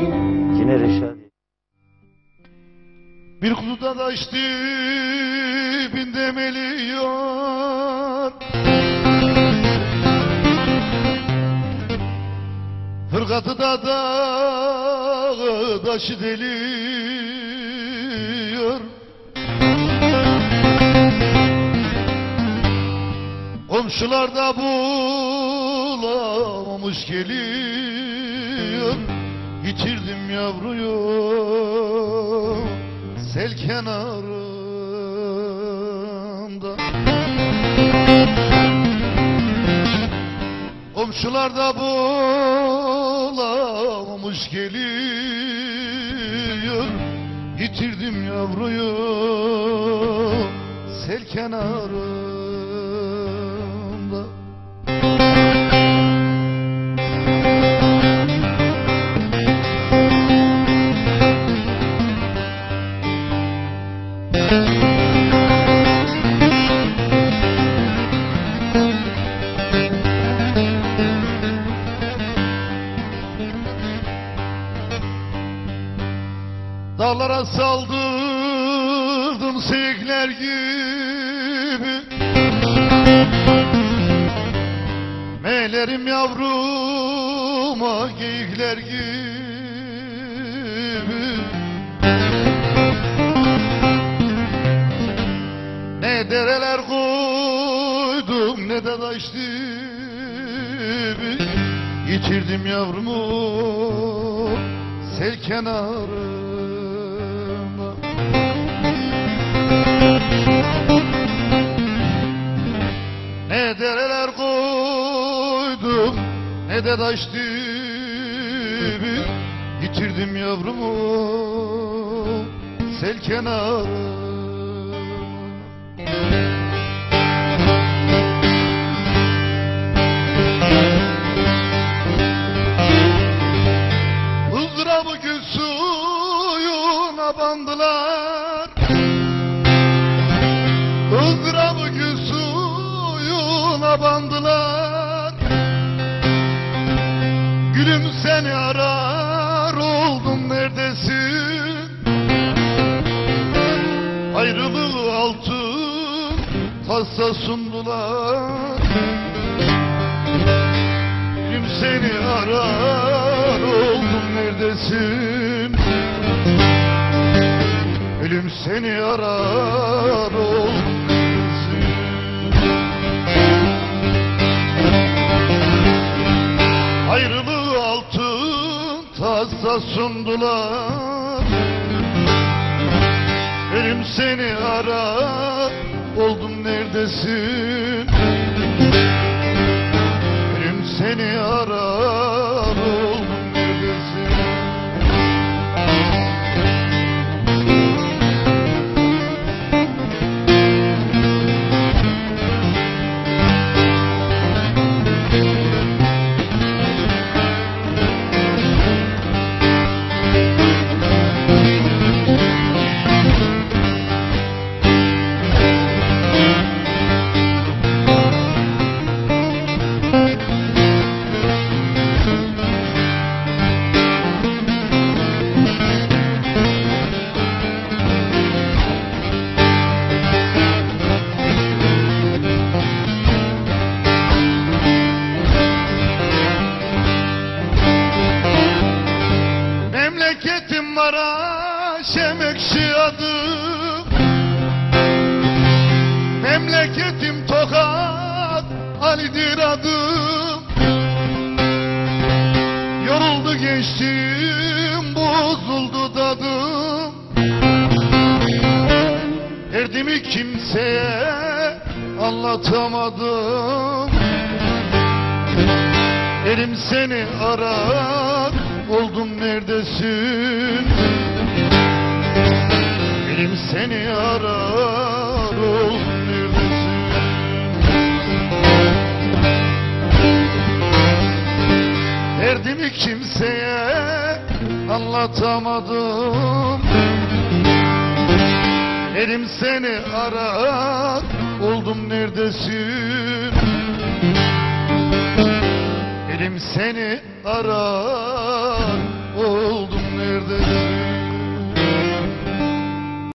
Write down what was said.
Yine Reşadi. Bir kutuda taş dibinde meliyor Hırkatı da dağı deliyor Komşular da bulamamış geliyor Yitirdim yavruyu sel kenarında. Komşular da bulamamış geliyor. Yitirdim yavruyu sel kenarında Dağlara saldırdım seyekler gibi. Meylerim yavruma geyikler gibi. Ne dereler koydum ne de taş dibi. Yitirdim yavrumu sel kenarında Ne dereler koydum ne de taş dibi Yitirdim yavrumu sel kenarında ızdırabı gül suyuna bandılar. Izdırabı gül suyuna bandılar. Gülüm seni arar oldum neredesin? Ayrılığı altın tasa sundular. Gülüm seni arar oldum neredesin? Ölüm seni arar sundular Ölüm seni arar oldum neredesin Memleketim Maraş emekşi adım Memleketim Tokat Ali'dir adım. Yoruldu gençliğim bozuldu dadım. Derdimi kimseye anlatamadım. Elim seni arar oldum neredesin? Elim seni arar oldum neredesin? Derdimi kimseye anlatamadım. Elim seni arar oldum neredesin seni arar oldum nerede?